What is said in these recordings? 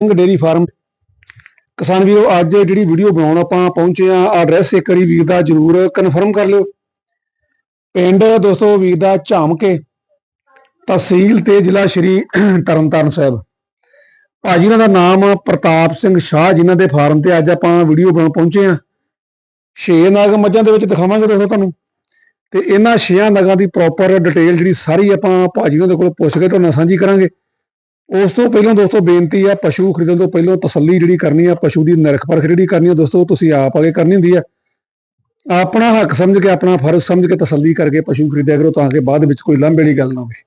Singh dairy farm. ਕਿਸਾਨ ਵੀਰੋ, ਅੱਜ ਜਿਹੜੀ ਵੀਡੀਓ ਬਣਾਉਣ ਆਪਾਂ ਪਹੁੰਚੇ ਆ ਐਡਰੈਸ ਇੱਕ ਵਾਰੀ ਵੀਰ ਦਾ ਜਰੂਰ ਕਨਫਰਮ ਕਰ ਲਿਓ। ਪਿੰਡ ਦੋਸਤੋ ਵੀਰ ਦਾ ਝਾਮਕੇ, ਤਹਿਸੀਲ ਤੇ ਜ਼ਿਲ੍ਹਾ ਸ਼੍ਰੀ ਤਰਨਤਾਰਨ ਸਾਹਿਬ। ਭਾਜੀ, ਇਹਨਾਂ ਦਾ ਨਾਮ ਪ੍ਰਤਾਪ ਸਿੰਘ ਸ਼ਾਹ ਜਿਨ੍ਹਾਂ ਦੇ ਫਾਰਮ ਤੇ ਅੱਜ ਆਪਾਂ ਵੀਡੀਓ ਬਣਾਉਣ ਪਹੁੰਚੇ ਆ ਛੇ ਨਾਗ ਮੱਝਾਂ ਦੇ ਵਿੱਚ ਦਿਖਾਵਾਂਗੇ ਦੋਸਤੋ ਤੁਹਾਨੂੰ। ਤੇ ਇਹਨਾਂ ਛੇਆਂ ਨਾਗਾਂ ਦੀ ਪ੍ਰੋਪਰ ਡਿਟੇਲ ਜਿਹੜੀ ਸਾਰੀ ਆਪਾਂ ਭਾਜੀ ਉਹਨਾਂ ਦੇ ਕੋਲ ਪੁੱਛ ਕੇ ਤੁਹਾਨੂੰ ਸਾਂਝੀ ਕਰਾਂਗੇ। ਉਸ ਤੋਂ ਪਹਿਲਾਂ ਦੋਸਤੋ ਬੇਨਤੀ ਆ ਪਸ਼ੂ ਖਰੀਦਣ ਤੋਂ ਪਹਿਲਾਂ ਤਸੱਲੀ ਜਿਹੜੀ ਕਰਨੀ ਆ ਪਸ਼ੂ ਦੀ ਨਿਰਖ ਪਰਖ ਜਿਹੜੀ ਕਰਨੀ ਆ ਦੋਸਤੋ ਤੁਸੀਂ ਆਪ ਆਗੇ ਕਰਨੀ ਹੁੰਦੀ ਆ। ਆਪਣਾ ਹੱਕ ਸਮਝ ਕੇ ਆਪਣਾ ਫਰਜ਼ ਸਮਝ ਕੇ ਤਸੱਲੀ ਕਰਕੇ ਪਸ਼ੂ ਖਰੀਦਿਆ ਕਰੋ ਤਾਂ ਕਿ ਬਾਅਦ ਵਿੱਚ ਕੋਈ ਵਾਲੀ ਗੱਲ ਨਾ ਹੋਵੇ।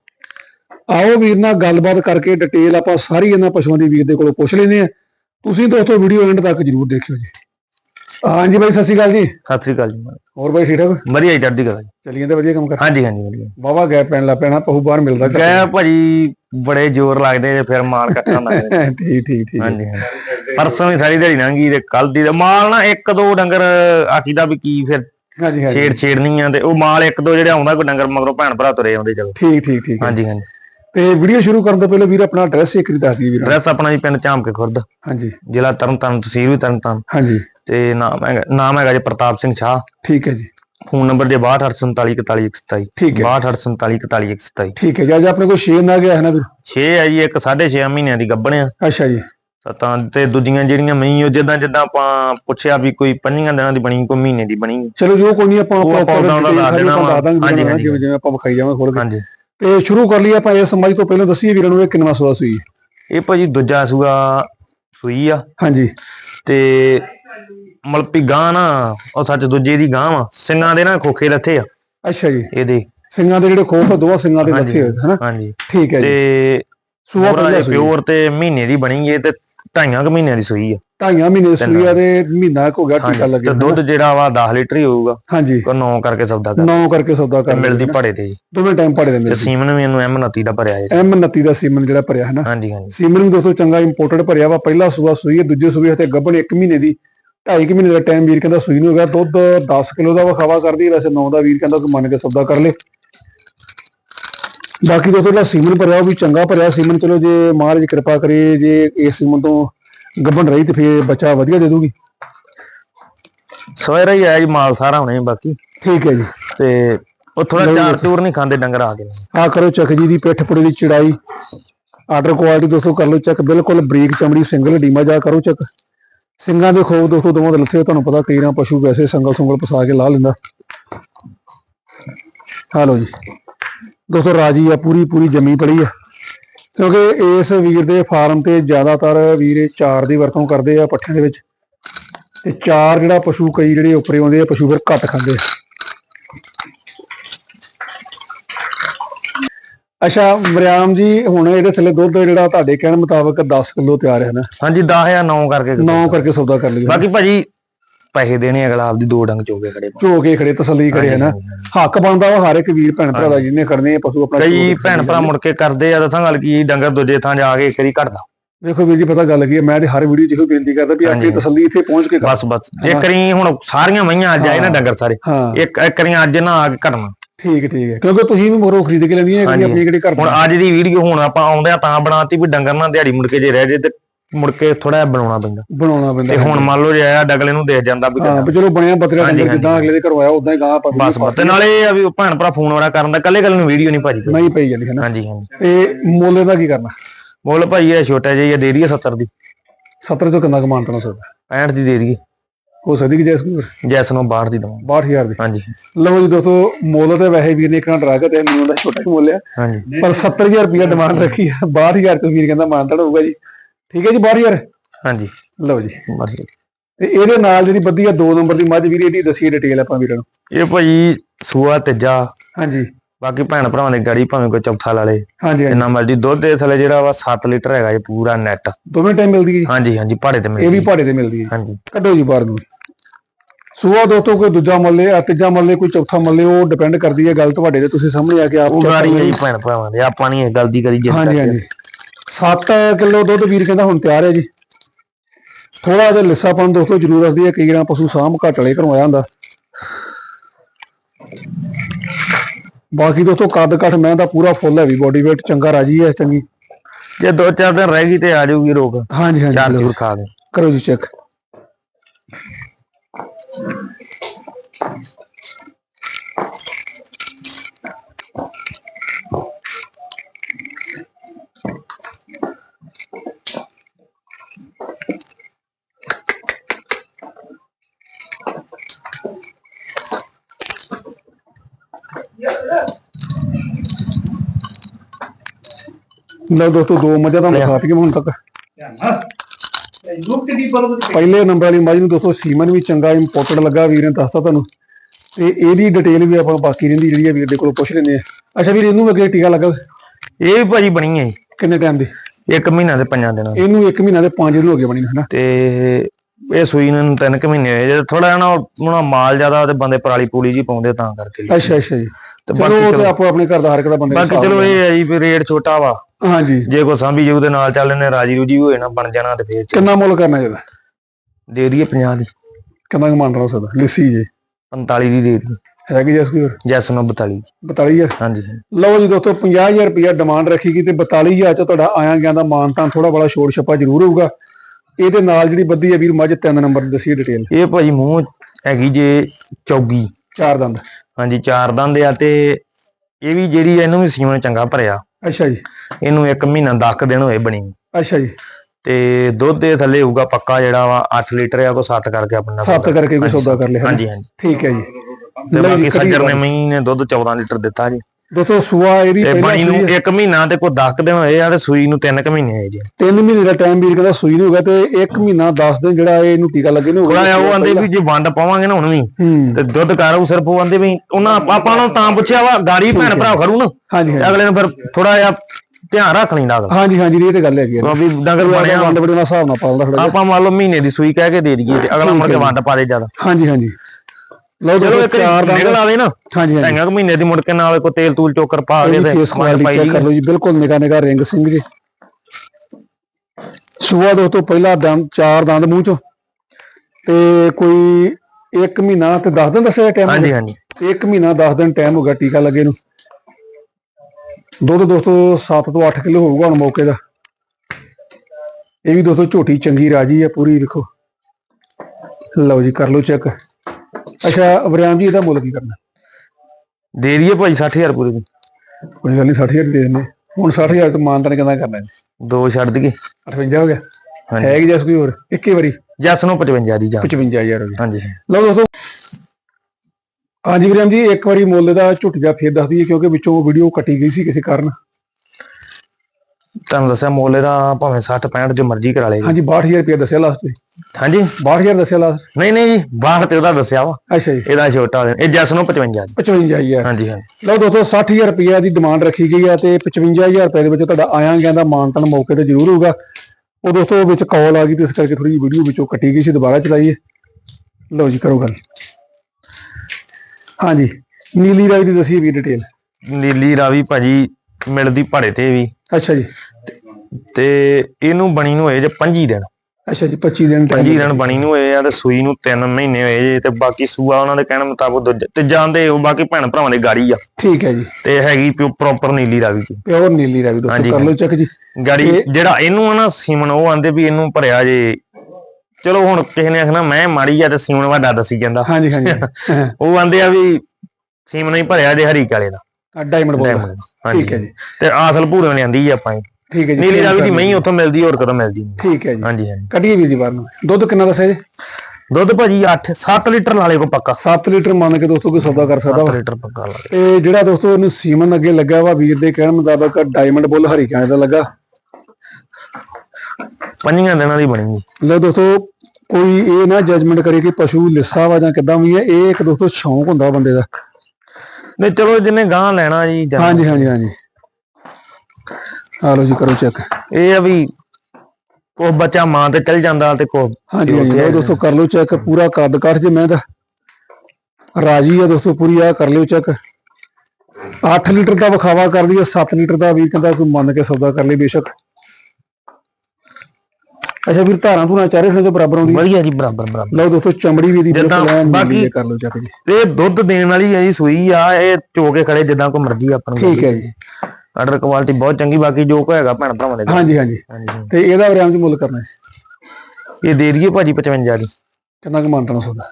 ਆਓ ਵੀਰ ਨਾਲ ਗੱਲਬਾਤ ਕਰਕੇ ਡਿਟੇਲ ਆਪਾਂ ਸਾਰੀ ਇਹਨਾਂ ਪਸ਼ੂਆਂ ਦੀ ਵੀਰ ਦੇ ਕੋਲੋਂ ਪੁੱਛ ਲੈਨੇ ਆ। ਤੁਸੀਂ ਦੋਸਤੋ ਵੀਡੀਓ ਐਂਡ ਤੱਕ ਜਰੂਰ ਦੇਖਿਓ ਜੀ। ਹਾਂਜੀ ਬਾਈ ਸਤਿ ਸ਼੍ਰੀ ਅਕਾਲ ਜੀ। ਸਤਿ ਸ੍ਰੀ ਅਕਾਲ ਜੀ ਹੋਰ ਬਾਈ ਠੀਕ ਠਾਕ? ਵਧੀਆ ਚੜ੍ਹਦੀ ਕਲਾ ਜੀ। ਚੱਲੀਏ ਤੇ ਵਧੀਆ ਕੰਮ ਕਰ। ਹਾਂਜੀ ਹਾਂਜੀ ਵਧੀਆ। ਵਾਵਾ ਗੈਪ ਪੈਣ ਲੱਗ ਪੈਣਾ ਪਹੂ ਬਾਹਰ ਮਿਲਦਾ। ਗਏ ਭਾਜੀ ਬੜੇ ਜ਼ੋਰ ਲੱਗਦੇ ਜੇ ਫਿਰ ਮਾਲ ਇਕੱਠਾ ਹੁੰਦਾ। ਠੀਕ ਠੀਕ ਠੀਕ। ਹਾਂਜੀ ਹਾਂਜੀ। ਪਰਸੋਂ ਵੀ ਸਾਰੀ ਦਿਹਾੜੀ ਲੰਘੀ ਤੇ ਕੱਲ ਦੀ ਤੇ ਮਾਲ ਨਾ ਇੱਕ ਦੋ ਡੰਗਰ ਆਖੀ ਦਾ ਵੀ ਕੀ ਫਿਰ ਹਾਂਜੀ ਹਾਂਜੀ। ਛੇੜ ਛੇੜਨੀ ਆ ਤੇ ਉਹ ਮਾਲ ਇੱਕ ਦੋ ਜਿਹੜੇ ਆਉਂਦਾ ਕੋਈ ਡੰਗਰ ਮਗਰੋਂ ਭੈਣ ਭਰਾ ਤੁਰੇ ਆਉਂਦੇ ਚਲੋ ਠੀਕ ਠੀਕ ਠੀਕ। ਹਾਂਜੀ ਹਾਂਜੀ। ਤੇ ਵੀਡੀਓ ਸ਼ੁਰੂ ਕਰਨ ਤੋਂ ਪਹਿਲਾਂ ਵੀਰ ਆਪਣਾ ਐਡਰੈਸ ਇੱਕ ਵਾਰੀ ਦੱਸ ਦਿਓ ਵੀਰ। ਐਡਰੈਸ ਆਪਣਾ ਜੀ ਪਿੰਡ ਝਾਮਕੇ ਖੁਰਦ। ਹਾਂਜੀ। ਜ਼ਿਲ੍ਹਾ ਤਰਨਤਾਰਨ ਤਹਿਸੀਲ ਵੀ ਤਰਨਤਾਰਨ ਹਾਂਜੀ। ਤੇ ਨਾਮ ਹੈਗਾ ਨਾਮ ਹੈਗਾ ਜੀ ਪ੍ਰਤਾਪ ਸਿੰਘ ਸ਼ਾਹ। ਠੀਕ ਹੈ ਜੀ। ਫੋਨ ਨੰਬਰ ਜੇ 6247414127 ਠੀਕ ਹੈ। 6247414127 ਠੀਕ ਹੈ ਜੀ ਅੱਜ ਆਪਣੇ ਕੋਲ ਸ਼ੇਰ ਨਾ ਗਿਆ ਹੈ ਨਾ ਵੀਰ 6 ਹੈ ਜੀ ਇੱਕ 6.5 ਮਹੀਨਿਆਂ ਦੀ ਗੱਭਣ ਆ। ਅੱਛਾ ਜੀ। ਤਾਂ ਤੇ ਦੂਜੀਆਂ ਜਿਹੜੀਆਂ ਮਈ ਉਹ ਜਿੱਦਾਂ ਜਿੱਦਾਂ ਆਪਾਂ ਪੁੱਛਿਆ ਵੀ ਕੋਈ ਪੰਜੀਆਂ ਦਿਨਾਂ ਦੀ ਬਣੀ ਕੋਈ ਮਹੀਨੇ ਦੀ ਬਣੀ। ਚਲੋ ਜੋ ਕੋਈ ਨਹੀਂ ਆਪਾਂ ਆਪਾਂ ਉਹਦਾ ਸਾਰੀ ਦੇਣਾ ਹਾਂਜੀ, ਹਾਂਜੀ। ਜਿਵੇਂ ਜਿਵੇਂ ਆਪਾਂ ਵਿਖਾਈ ਜਾਵਾਂ ਖੋਲ ਕੇ। ਹਾਂਜੀ। ਤੇ ਸ਼ੁਰੂ ਕਰ ਲਈ ਆਪਾਂ ਇਸ ਸਮਾਜ ਤੋਂ ਪਹਿਲਾਂ ਦੱਸੀਏ ਵੀਰਾਂ ਨੂੰ ਇਹ ਕਿੰਨਾ ਸੋਆ ਸੂਈ ਇਹ ਭਾਜੀ ਦੂਜਾ ਸੂਆ ਸੂਈ ਆ। ਹਾਂਜੀ। ਤੇ ਮਲਪੀ ਗਾਂ ਨਾ ਉਹ ਸੱਚ ਦੂਜੇ ਦੀ ਗਾਂ ਵਾ। ਸਿੰਘਾਂ ਦੇ ਨਾ ਖੋਖੇ ਲੱਥੇ ਆ। ਅੱਛਾ ਜੀ। ਇਹਦੇ ਸਿੰਘਾਂ ਦੇ ਜਿਹੜੇ ਖੋਫ ਦੋਵਾਂ ਸਿੰਘਾਂ ਦੇ। ਲੱਥੇ ਹੋਏ ਹਨਾ? ਹਾਂਜੀ। ਠੀਕ ਹੈ ਜੀ। ਤੇ ਸੂਆ ਪਹਿਲਾਂ ਸੂਈ। ਪਿਓਰ ਤੇ ਮਹੀਨੇ ਦੀ ਬਣੀ ਏ ਤੇ ਢਾਈਆਂ ਕੁ ਮਹੀਨਿਆਂ ਦੀ ਸੂਈ ਆ। ਢਾਈਆਂ ਮਹੀਨੇ ਸੂਈ ਆ ਤੇ ਮਹੀਨਾ ਹੋ ਗਿਆ ਟੀਕਾ ਲੱਗਿਆ ਤੇ ਦੁੱਧ ਜਿਹੜਾ ਵਾ 10 ਲੀਟਰ ਹੀ ਹੋਊਗਾ। ਹਾਂਜੀ। ਕੋ 9 ਕਰਕੇ ਸੌਦਾ ਕਰ। ਨੌ ਕਰਕੇ ਸੌਦਾ ਕਰ ਮਿਲਦੀ ਲੈਂਦੇ ਪੜੇ ਤੇ ਜੀ। ਦੋਵੇਂ ਟਾਈਮ ਪੜੇ ਦਿੰਦੇ ਤੇ ਸੀਮਨ ਵੀ ਇਹਨੂੰ M29 ਦਾ ਭਰਿਆ ਹੈ ਐਮ 29 ਦਾ ਸੀਮਨ ਜਿਹੜਾ ਭਰਿਆ ਹੈ ਨਾ ਹਾਂਜੀ ਹਾਂਜੀ। ਸੀਮਨ ਵੀ ਦੋਸਤੋ ਚੰਗਾ ਇੰਪੋਰਟਡ ਭਰਿਆ ਵਾ। ਪਹਿਲਾ ਸੂਆ ਸੂਈ ਹੈ ਦੂਜੇ ਸੂਏ ਤੇ ਗੱਭਣ 1 ਮਹੀਨੇ ਦੀ। 2.5 ਮਹੀਨੇ ਦਾ ਟਾਈਮ ਵੀਰ ਕਹਿੰਦਾ ਸੂਈ ਨੂੰ ਹੋ ਗਿਆ ਦੁੱਧ 10 ਕਿਲੋ ਦਾ ਵਖਾਵਾ ਕਰਦੀ ਵੈਸੇ 9 ਦਾ ਵੀਰ ਕਹਿੰਦਾ ਕਿ ਮੰਨ ਕੇ ਸੌਦਾ ਕਰ ਲੇ। ਬਾਕੀ ਦੋਸਤੋ ਜਿਹੜਾ ਸੀਮਨ ਭਰਿਆ ਉਹ ਵੀ ਚੰਗਾ ਭਰਿਆ। ਸੀਮਨ ਚਲੋ ਜੇ ਮਹਾਰਾਜ ਕਿਰਪਾ ਕਰੇ ਜੇ ਇਸ ਸੀਮਨ ਤੋਂ ਗੱਭਣ ਰਹੀ ਤੇ ਫੇਰ ਬੱਚਾ ਵਧੀਆ ਦੇ ਦੂਗੀ। ਸਵੇਰੇ ਹੀ ਆਇਆ ਜੀ ਮਾਲ ਸਾਰਾ ਹੁਣੇ ਬਾਕੀ। ਠੀਕ ਹੈ ਜੀ। ਤੇ ਉਹ ਥੋੜਾ ਚਾਰ ਚੂਰ ਨਹੀਂ ਖਾਂਦੇ ਡੰਗਰ ਆ ਕੇ। ਆ ਕਰੋ ਚੱਕ ਜੀ ਦੀ ਪਿੱਠ ਪੁੜੇ ਦੀ ਚੜਾਈ। ਆਰਡਰ ਕੁਆਲਿਟੀ ਦੋਸਤੋ ਕਰ ਲਓ ਚੈੱਕ ਬਿਲਕੁਲ ਬਰੀਕ ਚਮੜੀ ਸਿੰਗਲ ਡੀਮਾ ਜਾ ਕਰੋ ਚੈੱਕ ਸਿੰਘਾਂ ਦੇ ਖੋਬ ਦੋਸਤੋ ਦੋਵਾਂ ਦੇ ਲੱਥੇ ਤੁਹਾਨੂੰ ਪਤਾ ਕਈ ਰਾਂ ਪਸ਼ੂ ਵੈਸੇ ਸੰਗਲ ਸੰਗਲ ਪਸਾ ਕੇ ਲਾ ਲੈਂਦਾ। ਹਾਲੋ ਜੀ। ਦੋਸਤੋ, ਰਾਜੀ ਆ, ਪੂਰੀ ਪੂਰੀ ਜੰਮੀ ਪੜੀ ਆ। ਕਿਉਂਕਿ ਇਸ ਵੀਰ ਦੇ ਫਾਰਮ ਤੇ ਜ਼ਿਆਦਾਤਰ ਵੀਰੇ ਚਾਰ ਦੀ ਵਰਤੋਂ ਕਰਦੇ ਆ ਪੱਠਿਆਂ ਦੇ ਵਿੱਚ। ਤੇ ਚਾਰ ਜਿਹੜਾ ਪਸ਼ੂ ਕਈ ਜਿਹੜੇ ਉੱਪਰੇ ਆਉਂਦੇ ਆ, ਪਸ਼ੂ ਫਿਰ ਘੱਟ ਖਾਂਦੇ ਆ। ਅੱਛਾ ਮਰਿਆਮ ਜੀ ਹੁਣ ਇਹਦੇ ਥੱਲੇ ਦੁੱਧ ਜਿਹੜਾ ਤੁਹਾਡੇ ਕਹਿਣ ਮੁਤਾਬਕ 10 ਕਿਲੋ ਤਿਆਰ ਹੈ ਨਾ? ਹਾਂਜੀ 10000 9 ਕਰਕੇ 9 ਕਰਕੇ ਸੌਦਾ ਕਰ ਲਿਆ ਬਾਕੀ ਭਾਜੀ ਪੈਸੇ ਦੇਣੇ ਅਗਲਾ ਆਪਦੀ ਦੋ ਡੰਗ ਚੋਗੇ ਖੜੇ ਝੋ ਕੇ ਖੜੇ ਤਸੱਲੀ ਕਰੇ ਹੈ ਨਾ? ਹੱਕ ਬਣਦਾ ਵਾ ਹਰ ਇੱਕ ਵੀਰ ਭੈਣ ਭਰਾ ਦਾ ਜਿਹਨੇ ਕਰਨੇ ਆ ਪਸ਼ੂ ਆਪਣਾ ਕਈ ਭੈਣ ਭਰਾ ਮੁੜ ਕੇ ਕਰਦੇ ਆ ਦੱਸਾਂ ਗੱਲ ਕੀ ਡੰਗਰ ਦੂਜੇ ਥਾਂ ਜਾ ਕੇ ਇੱਕ ਵਾਰੀ ਘਟਦਾ ਦੇਖੋ ਵੀਰ ਜੀ ਪਤਾ ਗੱਲ ਕੀ ਹੈ ਮੈਂ ਤੇ ਹਰ ਵੀਡੀਓ ਇਹੋ ਬੇਨਤੀ ਕਰਦਾ ਵੀ ਆਪਣੀ ਤਸੱਲੀ ਇੱਥੇ ਪਹੁੰਚ ਕੇ ਕਰ। ਬਸ ਬਸ। ਇੱਕ ਵਾਰੀ ਹੁਣ ਸਾਰੀਆਂ ਮਈਆਂ ਅੱਜ ਆਏ ਨਾ ਡੰਗਰ ਸਾਰੇ। ਹਾਂ। ਇੱਕ ਇੱਕ ਵਾਰੀ ਅੱਜ ਨਾ ਆ ਕੇ ਘਟਣਾ ਠੀਕ ਠੀਕ ਹੈ। ਕਿਉਂਕਿ ਤੁਸੀਂ ਵੀ ਮੋਰੋ ਖਰੀਦ ਕੇ ਲੈਂਦੀਆਂ ਹੈਗੀਆਂ ਆਪਣੀ ਕਿਹੜੇ ਘਰ ਹੁਣ ਅੱਜ ਦੀ ਵੀਡੀਓ ਹੁਣ ਆਪਾਂ ਆਉਂਦੇ ਆ ਤਾਂ ਬਣਾਤੀ ਵੀ ਡੰਗਰ ਨਾ ਦਿਹਾੜੀ ਮੁੜ ਕੇ ਜੇ ਰਹਿ ਜੇ ਤੇ ਮੁੜ ਕੇ ਥੋੜਾ ਜਿਹਾ ਬਣਾਉਣਾ ਪੈਂਦਾ। ਬਣਾਉਣਾ ਪੈਂਦਾ ਤੇ ਹੁਣ ਮੰਨ ਲਓ ਜੇ ਆਇਆ ਡਗਲੇ ਨੂੰ ਦੇਖ ਜਾਂਦਾ ਵੀ ਹਾਂ ਚਲੋ ਬਣਿਆ ਡੰਗਰ ਜਿੱਦਾਂ ਅਗਲੇ ਦੇ ਘਰੋਂ ਆਇਆ ਉਦਾਂ ਹੀ ਗਾਂ ਆਪਾਂ ਬਸ ਤੇ ਨਾਲੇ ਆ ਵੀ ਭੈਣ ਭਰਾ ਫੋਨ ਵਾਲਾ ਕਰਨ ਦਾ ਕੱਲੇ ਕੱਲੇ ਨੂੰ ਵੀਡੀਓ ਨਹੀਂ ਭਾਜੀ। ਨਹੀਂ ਪਈ ਜਾਂਦੀ ਹਾਂਜੀ ਹਾਂਜੀ। ਤੇ ਮੁੱਲ ਦਾ ਕੀ ਕਰਨਾ? ਮੁੱਲ ਭਾਈ ਇਹ ਛੋਟਾ ਜਿਹਾ ਹੀ ਆ, ਦੇ ਦਈਏ 70 ਦੀ। 70 ਤੋਂ ਕਿੰਨਾ ਕਮਾਨ ਤਣਾ ਸਕਦਾ 65 ਦੀ ਦੇ ਦਈਏ। ਹੋ ਸਕਦੀ ਕਿ ਜੈਸ ਨੂੰ? ਜੈਸ ਨੂੰ 62 ਦੀ ਦਵਾਂ 62000 ਦੀ। ਹਾਂਜੀ। ਲਓ ਜੀ ਦੋਸਤੋ ਮੁੱਲ ਤੇ ਵੈਸੇ ਵੀਰ ਨੇ ਇੱਕ ਨਾ ਡਰਾ ਕੇ ਤੇ ਮੈਨੂੰ ਦਾ ਛੋਟਾ ਹੀ ਮੁੱਲ ਆ। ਹਾਂਜੀ। ਪਰ 70000 ਰੁਪਇਆ ਡਿਮਾਂਡ ਰੱਖੀ ਆ। 62000 ਤੋਂ ਵੀਰ ਕਹਿੰਦਾ ਮਾਨਤਾੜ ਹੋਊਗਾ ਜੀ। ਠੀਕ ਹੈ ਜੀ 62000 ਹਾਂਜੀ। ਲਓ ਜੀ। ਤੇ ਇਹਦੇ ਨਾਲ ਜਿਹੜੀ ਵਧੀਆ 2 ਨੰਬਰ ਦੀ ਮੱਝ ਵੀਰ ਇਹਦੀ ਦੱਸੀਏ ਡਿਟੇਲ ਆਪਾਂ ਵੀਰਾਂ ਨੂੰ। ਇਹ ਭਾਈ ਸੂਆ ਤੀਜਾ। ਹਾਂਜੀ। ਬਾਕੀ ਭੈਣ ਭਰਾਵਾਂ ਦੀ ਗਾੜੀ ਭਾਵੇਂ ਕੋਈ ਚੌਥਾ ਲਾ ਲੇ। ਹਾਂਜੀ ਹਾਂਜੀ। ਜਿੰਨਾ ਮਰਜ਼ੀ ਦੁੱਧ ਦੇ ਥਲੇ ਜਿਹੜਾ ਵਾ 7 ਲੀਟਰ ਹੈਗਾ ਇਹ ਪੂਰਾ ਨੈਟ ਦੋਵੇਂ ਟਾਈਮ ਮਿਲਦੀ ਹੈ ਜੀ? ਹਾਂਜੀ ਹਾਂਜੀ ਪਹਾੜੇ ਤੇ ਇਹ ਮਿਲ ਵੀ ਪਹਾੜੇ ਤੇ ਮਿਲਦੀ ਹੈ ਹਾਂਜੀ। ਕੱਢੋ ਜੀ ਬਾਹਰ ਨੂੰ ਸੂਆ ਦੋਸਤੋ ਕੋਈ ਦੂਜਾ ਮੱਲੇ ਆ ਤੀਜਾ ਮੱਲੇ ਕੋਈ ਚੌਥਾ ਮੱਲੇ ਉਹ ਡਿਪੈਂਡ ਕਰਦੀ ਹੈ ਗੱਲ ਤੁਹਾਡੇ ਤੇ ਤੁਸੀਂ ਸਾਹਮਣੇ ਆ ਕੇ ਆਪ ਉਹ check ਗਾੜੀ ਕਰ ਹੈ। ਜੀ ਭੈਣ ਭਰਾਵਾਂ ਦੇ ਆਪਾਂ ਨਹੀਂ ਇਹ ਗੱਲ ਦੀ ਕਰੀ ਜਿੱਦ ਹਾਂਜੀ। ਹਾਂਜੀ। 7 ਕਿਲੋ ਦੁੱਧ ਵੀਰ ਕਹਿੰਦਾ ਹੁਣ ਤਿਆਰ ਹੈ ਜੀ। ਥੋੜਾ ਜਿਹਾ ਲਿੱਸਾਪਨ ਦੋਸਤੋ ਜ਼ਰੂਰ ਰੱਖਦੀ ਹੈ ਕਈ ਵਾਰ ਪਸ਼ੂ ਸਾਂਭ ਘੱਟ ਵਾਲੇ ਘਰੋਂ ਆਇਆ ਹੁੰਦਾ। ਬਾਕੀ ਦੋਸਤੋ ਕੱਦ ਕੱਠ ਮੈਂ ਦਾ ਪੂਰਾ ਫੁੱਲ ਹੈ ਵੀ ਬੋਡੀ weight ਚੰਗਾ ਰਾਜੀ ਹੈ ਚੰਗੀ। ਜੇ ਦੋ ਚਾਰ ਦਿਨ ਰਹਿ ਗਈ ਤੇ ਆ ਜਾਊਗੀ ਰੋਕ ਹਾਂਜੀ ਹਾਂਜੀ ਚਾਰ ਚੂਰ। ਖਾ ਕੇ ਕਰੋ ਜੀ ਚੈੱਕ ਲਓ ਦੋਸਤੋ ਦੋ ਮੱਝਾਂ ਤੁਹਾਨੂੰ ਦਿਖਾਤੀਆਂ ਹੁਣ ਤੱਕ। ਪਹਿਲੇ ਨੰਬਰ ਵਾਲੀ ਮੱਝ ਨੂੰ ਦੋਸਤੋ ਸੀਮਨ ਵੀ ਚੰਗਾ ਇੰਪੋਰਟਡ ਲੱਗਾ ਵੀਰ ਨੇ ਦੱਸਤਾ ਤੁਹਾਨੂੰ। ਤੇ ਇਹਦੀ ਡਿਟੇਲ ਵੀ ਆਪਾਂ ਬਾਕੀ ਰਹਿੰਦੀ ਜਿਹੜੀ ਆ ਵੀਰ ਦੇ ਕੋਲੋਂ ਪੁੱਛ ਲੈਂਦੇ ਆ। ਅੱਛਾ ਵੀਰ ਇਹਨੂੰ ਅੱਗੇ ਟੀਕਾ ਲੱਗਾ। ਇਹ ਵੀ ਭਾਜੀ ਬਣੀ ਹੈ। ਕਿੰਨੇ ਟਾਈਮ ਦੀ? ਇੱਕ ਮਹੀਨਾ ਤੇ ਪੰਜਾਂ ਦਿਨਾਂ ਦੀ। ਇਹਨੂੰ 1 ਮਹੀਨਾ ਦੇ 5 ਦਿਨ ਹੋ ਗਏ ਬਣੀ ਨੂੰ ਹਨਾ? ਤੇ ਇਹ ਸੂਈ ਨੂੰ ਤਿੰਨ ਕੁ ਮਹੀਨੇ ਹੋਏ। ਜੇ ਥੋੜਾ ਨਾ ਮਾਲ ਜ਼ਿਆਦਾ ਤੇ ਬੰਦੇ ਪਰਾਲੀ ਪੂਲੀ ਜੀ ਪਾਉਂਦੇ ਤਾਂ ਕਰਕੇ। ਅੱਛਾ ਅੱਛਾ ਜੀ। ਤੇ ਚਲੋ ਬਾਕੀ ਉਹ ਤੇ ਚਲੋ ਆਪੋ ਆਪਣੇ ਘਰ ਦਾ ਹਰ ਇੱਕ ਦਾ ਬੰਦੇ ਦਾ ਬਾਕੀ ਹਿਸਾਬ ਚਲੋ ਇਹ ਹੈ ਜੀ ਵੀ ਰੇਟ ਛੋਟਾ ਵਾ। ਹਾਂਜੀ। ਜੇ ਕੋ ਸਾਂਭੀ ਜੂ ਦੇ ਨਾਲ ਚੱਲ ਨੇ ਰਾਜੀ ਰੂਜੀ ਹੋਏ ਨਾ ਬਣ ਜਾਣਾ ਤੇ ਫੇਰ। ਕਿੰਨਾ ਮੁੱਲ ਕਰਨਾ ਚਾਹੀਦਾ ਦੇ ਦਈਏ 50 ਦੀ। ਕਿੰਨਾ ਕੁ ਮੰਨ ਰਹਾ ਸਕਦਾ ਲਿੱਸੀ ਜੀ। 45 ਦੀ ਦੇ ਦਈਏ। ਹੈਗੀ ਜੈਸ ਕੋਈ ਹੋਰ? ਜੈਸ ਨੂੰ 42 42000 ਹਾਂਜੀ। ਲਓ ਜੀ ਦੋਸਤੋ 50000 ਰੁਪਇਆ ਡਿਮਾਂਡ ਰੱਖੀ ਗਈ ਤੇ 42000 ਚ ਤੁਹਾਡਾ ਆਇਆ ਗਿਆ ਦਾ ਮਾਨ ਤਾਂ ਥੋੜਾ ਬੜਾ ਛੋੜ ਛੱਪਾ ਜ਼ਰੂਰ ਹੋਊਗਾ। ਇਹਦੇ ਨਾਲ ਜਿਹੜੀ ਬੱਦੀ ਹੈ ਵੀਰ ਮੱਝ ਤਿੰਨ ਨੰਬਰ ਦੀ ਦੱਸੀ ਡਿਟੇਲ ਇਹ ਭਾਜੀ ਮੂੰਹ ਹੈਗੀ ਜੇ ਚੌਗੀ। ਚਾਰ ਦੰਦ। ਹਾਂਜੀ ਚਾਰ ਦੰਦ ਆ ਤੇ ਇਹ ਵੀ ਜਿਹੜੀ ਇਹਨੂੰ ਵੀ ਸੀਮਨ ਚੰਗਾ ਭਰਿਆ। ਅੱਛਾ ਜੀ। ਇਹਨੂੰ ਇੱਕ ਮਹੀਨਾ 10 ਦਿਨ ਹੋਏ ਬਣੀ। ਅੱਛਾ ਜੀ। ਤੇ ਦੁੱਧ ਦੇ ਥੱਲੇ ਹੋਊਗਾ ਪੱਕਾ ਜਿਹੜਾ ਵਾ 8 ਲੀਟਰ ਆ ਕੋ 7 ਕਰਕੇ ਆਪਣਾ ਸੱਤ ਕਰਕੇ ਕੋਈ ਸੌਦਾ ਕਰ ਲਿਆ? ਹਾਂਜੀ ਹਾਂਜੀ। ਠੀਕ ਹੈ ਜੀ। ਤੇ ਬਾਕੀ ਸੱਜਰ ਨੇ ਨੇ ਦੁੱਧ 14 ਲੀਟਰ ਦਿੱਤਾ ਜੀ। ਦੋਸਤੋ ਸੂਆ ਇਹਦੀ ਤੇ ਬਣੀ ਨੂੰ ਸੂਈ ਹੈ। ਇੱਕ ਮਹੀਨਾ ਤੇ ਕੋ 10 ਦਿਨ ਹੋਏ ਆ ਤੇ ਸੂਈ ਨੂੰ 3 ਕੁ ਮਹੀਨੇ ਹੋਏ ਜੀ ਤਿੰਨ ਮਹੀਨੇ ਦਾ ਟਾਈਮ ਵੀਰ ਕਹਿੰਦਾ ਸੂਈ ਨੂੰ ਹੋ ਗਿਆ ਤੇ ਇੱਕ ਮਹੀਨਾ 10 ਦਿਨ ਜਿਹੜਾ ਇਹ ਇਹਨੂੰ ਟੀਕਾ ਲੱਗੇ ਨੂੰ ਹੋ ਥੋੜਾ ਗਿਆ ਜਿਹਾ ਉਹ ਆਂਦੇ ਵੀ ਜੇ ਵੰਡ ਪਾਵਾਂਗੇ ਨਾ ਹੁਣ ਵੀ ਤੇ ਦੁੱਧ ਕਾਰੂ ਸਿਰਫ ਉਹ ਆਂਦੇ ਵੀ ਉਹਨਾਂ ਆਪਾਂ ਨੂੰ ਤਾਂ ਪੁੱਛਿਆ ਵਾ ਗਾੜੀ ਭੈਣ ਭਰਾ ਖੜੂ ਨਾ ਅਗਲੇ ਨੂੰ ਫਿਰ ਥੋੜਾ ਜਿਹਾ ਧਿਆਨ ਰੱਖ ਲੈਂਦਾ ਅਗਲਾ। ਹਾਂਜੀ ਹਾਂਜੀ ਇਹ ਤੇ ਗੱਲ ਹੈਗੀ ਹੈ ਕਿਉਂਕਿ ਡੰਗਰ ਬਣਿਆ ਵੰਡ ਬੜੇ ਨਾਲ ਹਿਸਾਬ ਨਾਲ ਪਾਲਦਾ ਥੋੜਾ ਆਪਾਂ ਮੰਨ ਲਓ ਮਹੀਨੇ ਦੀ ਸੂਈ ਕਹਿ ਕੇ ਦੇ ਦਈਏ ਤੇ ਅਗਲਾ ਮੁੜ ਕੇ ਵੰਡ ਪਾ ਦੇ ਜ਼ਿਆਦਾ। ਹਾਂਜੀ ਹਾਂਜੀ। ਲਓ ਚਲੋ ਇੱਕ ਚਾਰ ਦਾ ਨਿਕਲ ਆਵੇ ਨਾ। ਹਾਂਜੀ ਹਾਂਜੀ। ਹੈਗਾ ਕਿ ਮਹੀਨੇ ਦੀ ਮੁੜ ਕੇ ਨਾਲ ਕੋ ਤੇਲ ਤੂਲ ਚੋਕਰ ਪਾ ਕੇ ਤੇ ਫੇਸ ਕੁਆਲਿਟੀ ਚੈੱਕ ਦੀ ਕਰ ਲਓ ਜੀ ਬਿਲਕੁਲ ਨਿਕਾ ਨਿਕਾ ਰਿੰਗ ਸਿੰਘ ਜੀ। ਸੂਆ ਦੋਸਤੋ ਪਹਿਲਾ ਦੰਦ ਚਾਰ ਦੰਦ ਮੂੰਹ ਚੋਂ। ਤੇ ਕੋਈ 1 ਮਹੀਨਾ ਤੇ 10 ਦਿਨ ਦੱਸਿਆ ਟਾਈਮ ਹਾਂਜੀ ਹਾਂਜੀ। ਇੱਕ ਮਹੀਨਾ 10 ਦਿਨ ਟਾਈਮ ਹੋ ਗਿਆ ਟੀਕਾ ਲੱਗੇ ਨੂੰ। ਦੁੱਧ ਦੋਸਤੋ 7 ਤੋਂ 8 ਕਿਲੋ ਹੋਊਗਾ ਹੁਣ ਮੌਕੇ ਦਾ। ਇਹ ਵੀ ਦੋਸਤੋ ਝੋਟੀ ਚੰਗੀ ਰਾਜੀ ਹੈ ਪੂਰੀ ਦੇਖੋ। ਲਓ ਜੀ ਕਰ ਲਓ ਚੈੱਕ। ਅੱਛਾ ਵਰਿਆਮ ਜੀ ਇਹਦਾ ਮੁੱਲ ਕੀ ਕਰਨਾ? ਦੇ ਦਈਏ ਭਾਈ 60000 ਪੂਰੀ ਦੀ। ਕੋਈ ਗੱਲ ਨਹੀਂ 60000 ਦੇ ਦਿੰਦੇ। ਹੁਣ 60000 ਤੋਂ ਮਾਨਤਾਨ ਕਿੰਨਾ ਕਰਨਾ ਜੀ ਦੋ ਛੱਡ ਦਈਏ। 58 ਹੋ ਗਿਆ? ਹਾਂਜੀ। ਹੈ ਕਿ ਜਸ ਕੋਈ ਹੋਰ? ਇੱਕੇ ਵਾਰੀ? ਜੱਸ ਨੂੰ 55 ਦੀ ਜਾ। 55000 ਹੋ ਗਿਆ। ਹਾਂਜੀ। ਲਓ ਦੋਸਤੋ। ਹਾਂਜੀ ਵੀਰਮ ਜੀ ਇੱਕ ਵਾਰੀ ਮੁੱਲ ਦਾ ਝੁੱਟ ਜਾ ਫੇਰ ਦੱਸ ਦਈਏ ਕਿਉਂਕਿ ਵਿੱਚੋਂ ਵੀਡੀਓ ਕੱਟੀ ਗਈ ਸੀ ਕਿਸੇ ਕਾਰਨ। ਤੁਹਾਨੂੰ ਦੱਸਿਆ ਮੋਲੇ ਦਾ ਭਾਵੇਂ 60 65 ਜੋ ਮਰਜ਼ੀ ਕਰਾ ਜੀ। ਹਾਂਜੀ 62000 ਰੁਪਏ ਦੱਸਿਆ ਲਾਸਟ ਤੇ। ਹਾਂਜੀ? 62000 ਦੱਸਿਆ ਲਾਸਟ? ਨਹੀਂ ਨਹੀਂ ਜੀ ਬਾਹਰ ਤੇ ਉਹਦਾ ਦੱਸਿਆ ਵਾ। ਅੱਛਾ ਜੀ। ਇਹਦਾ ਛੋਟਾ। ਇਹ ਜੱਸ ਨੂੰ 55 ਦੀ 55000 ਹਾਂਜੀ ਹਾਂਜੀ। ਲਓ ਦੋਸਤੋ 60000 ਰੁਪਏ ਦੀ ਡਿਮਾਂਡ ਰੱਖੀ ਗਈ ਆ ਤੇ 55000 ਰੁਪਏ ਦੇ ਵਿੱਚ ਤੁਹਾਡਾ ਆਇਆ ਗਿਆ ਦਾ ਮਾਨਤਨ ਮੌਕੇ ਤੇ ਜ਼ਰੂਰ ਹੋਊਗਾ। ਉਹ ਦੋਸਤੋ ਵਿੱਚ ਕਾਲ ਆ ਗਈ ਤੇ ਇਸ ਕਰਕੇ ਥੋੜੀ ਜਿਹੀ ਵੀਡੀਓ ਵਿੱਚੋਂ ਕੱਟੀ ਗਈ ਸੀ ਦੁਬਾਰਾ ਚਲਾਈਏ। ਲਓ ਜੀ ਕਰੋ ਗੱਲ। ਹਾਂਜੀ ਨੀਲੀ ਰਾਈ ਦੀ ਦੱਸੀਏ ਵੀ ਡਿਟੇਲ ਨੀਲੀ ਰਾਵੀ ਭਾਜੀ ਮਿਲਦੀ ਭਾੜੇ ਤੇ ਵੀ। ਅੱਛਾ ਜੀ। ਤੇ ਇਹਨੂੰ ਬਣੀ ਨੂੰ ਹੋਏ ਜੇ 25 ਦਿਨ। ਅੱਛਾ ਜੀ 25 ਦਿਨ time 25 ਦਿਨ ਬਣੀ ਨੂੰ ਹੋਏ ਆ ਤੇ ਸੂਈ ਨੂੰ 3 ਮਹੀਨੇ ਹੋਏ ਜੇ ਤੇ ਬਾਕੀ ਸੂਆ ਉਹਨਾਂ ਦੇ ਕਹਿਣ ਮੁਤਾਬਕ ਦੂਜਾ ਤੇ ਜਾਂਦੇ ਉਹ ਬਾਕੀ ਭੈਣ ਭਰਾਵਾਂ ਦੀ ਗਾੜੀ ਆ। ਠੀਕ ਹੈ ਜੀ। ਤੇ ਹੈਗੀ ਪ੍ਰੋਪਰ ਨੀਲੀ ਰਾਵੀ ਦੀ ਪਿਓਰ ਨੀਲੀ ਰਾਵੀ ਦੋਸਤੋ ਕਰ ਲਓ ਚੈੱਕ ਜੀ। ਗਾੜੀ ਜਿਹੜਾ ਇਹਨੂੰ ਆ ਨਾ ਸੀਮਨ ਉਹ ਆਂਦੇ ਵੀ ਇਹਨੂੰ ਭਰਿਆ ਜੇ। ਚਲੋ ਹੁਣ ਕਿਸੇ ਨੇ ਆਖਣਾ ਮੈਂ ਮਾੜੀ ਆ ਤੇ ਸੀਮਨ ਵੱਡਾ ਦੱਸੀ ਜਾਂਦਾ ਹਾਂਜੀ ਹਾਂਜੀ। ਉਹ ਆਂਦੇ ਆ ਵੀ ਸੀਮਨ ਹੀ ਭਰਿਆ ਜੇ ਹਰੀ ਕਾਲੇ ਦਾ। ਡਾਇਮੰਡ ਬੋਲ ਠੀਕ ਹੈ ਜੀ। ਤੇ ਆਸਲ ਭੂਰੇ ਨੇ ਆਂਦੀ ਆ ਆਪਾਂ। ਠੀਕ ਹੈ ਜੀ ਨੀਲੀ ਰਾਵੀ ਦੀ ਮਹੀਂ ਉੱਥੋਂ ਮਿਲਦੀ ਹੋਰ ਕਦੋਂ ਮਿਲਦੀ ਨਹੀਂ ਠੀਕ ਹੈ ਜੀ। ਹਾਂਜੀ ਹਾਂਜੀ। ਕੱਢੀਏ ਵੀਰ ਜੀ ਬਾਹਰ ਨੂੰ। ਦੁੱਧ ਕਿੰਨਾ ਦੱਸਿਆ ਜੀ ਦੁੱਧ ਭਾਜੀ 8 7 ਲੀਟਰ ਨਾਲੇ ਕੋ ਪੱਕਾ। 7 ਲੀਟਰ ਮੰਨ ਕੇ ਦੋਸਤੋ ਕੋਈ ਸੌਦਾ ਕਰ ਸਕਦਾ 7 ਵਾ। ਲੀਟਰ ਪੱਕਾ ਲਾ ਦੇ। ਤੇ ਜਿਹੜਾ ਦੋਸਤੋ ਇਹਨੂੰ ਸੀਮਨ ਅੱਗੇ ਲੱਗਾ ਵਾ ਵੀਰ ਦੇ ਕਹਿਣ ਮੁਤਾਬਕ ਡਾਇਮੰਡ ਬੁੱਲ ਹਰੀਕਾਂ ਦਾ ਲੱਗਾ। ਪੰਜੀਆਂ ਦਿਨਾਂ ਦੀ ਬਣੀ ਲੈ ਦੋਸਤੋ ਕੋਈ ਇਹ ਨਾ ਜਜਮੈਂਟ ਕਰੇ ਕਿ ਪਸ਼ੂ ਲਿੱਸਾ ਵਾ ਜਾਂ ਕਿਦਾਂ ਵੀ ਹੈ ਇਹ ਇੱਕ ਦੋਸਤੋ ਸ਼ੌਂਕ ਹੁੰਦਾ ਬੰਦੇ ਦਾ। ਨਹੀਂ ਚਲੋ ਜਿਹਨੇ ਗਾਂ ਲੈਣਾ ਜਾਂ- ਹਾਂਜੀ ਹਾਂਜੀ ਹਾਂਜੀ। ਆ ਲਓ ਜੀ ਕਰੋ ਚੈੱਕ ਇਹ ਆ ਵੀ ਕੋ ਬੱਚਾ ਮਾਂ ਤੇ ਚਲ ਜਾਂਦਾ ਤੇ ਕੋ ਹਾਂਜੀ ਹਾਂਜੀ ਲਓ ਦੋਸਤੋ ਕਰ ਲਓ ਚੈੱਕ ਪੂਰਾ ਕੱਦ ਕੱਠ ਜੇ ਮੈਂ ਤਾਂ ਰਾਜੀ ਆ ਦੋਸਤੋ ਪੂਰੀ ਆ ਕਰ ਲਿਓ ਚੈੱਕ 8 ਲੀਟਰ ਦਾ ਵਿਖਾਵਾ ਕਰਦੀ ਹੈ 7 ਲੀਟਰ ਦਾ ਵੀ ਕਹਿੰਦਾ ਕੋਈ ਮੰਨ ਕੇ ਸੌਦਾ ਕਰ ਲਈ ਬੇਸ਼ੱਕ। ਅੱਛਾ ਵੀਰ ਧਾਰਾਂ ਧੂਰਾਂ ਚਾਰੇ ਦੇ ਬਰਾਬਰ ਆਉਂਦੀ ਵਧੀਆ ਜੀ ਬਰਾਬਰ ਬਰਾਬਰ। ਲਓ ਦੋਸਤੋ ਚਮੜੀ ਵੀ ਦੀ ਬਾਕੀ- ਕਰ ਲਓ ਚੈੱਕ ਜੀ। ਇਹ ਦੁੱਧ ਦੇਣ ਵਾਲੀ ਹੈ ਜੀ ਸੂਈ ਆ ਇਹ ਚੋ ਕੇ ਖੜੇ ਜਿੱਦਾਂ ਕੋ ਮਰਜ਼ੀ ਆਪਾਂ ਨੂੰ ਠੀਕ ਹੈ ਜੀ। ਆਰਡਰ ਕੁਆਲਿਟੀ ਬਹੁਤ ਚੰਗੀ ਬਾਕੀ ਜੋ ਕੋ ਹੈਗਾ ਭੈਣ ਭਰਾਵਾਂ ਦੇ। ਹਾਂਜੀ ਹਾਂਜੀ। ਹਾਂਜੀ ਤੇ ਇਹਦਾ ਵਰਿਆਮ ਚ ਮੁੱਲ ਕਰਨਾ ਹੈ ਇਹ ਦੇ ਦਈਏ ਭਾਜੀ 55 ਦੀ। ਕਿੰਨਾ ਕੁ ਮਾਨਤਣਾ ਸੌਦਾ?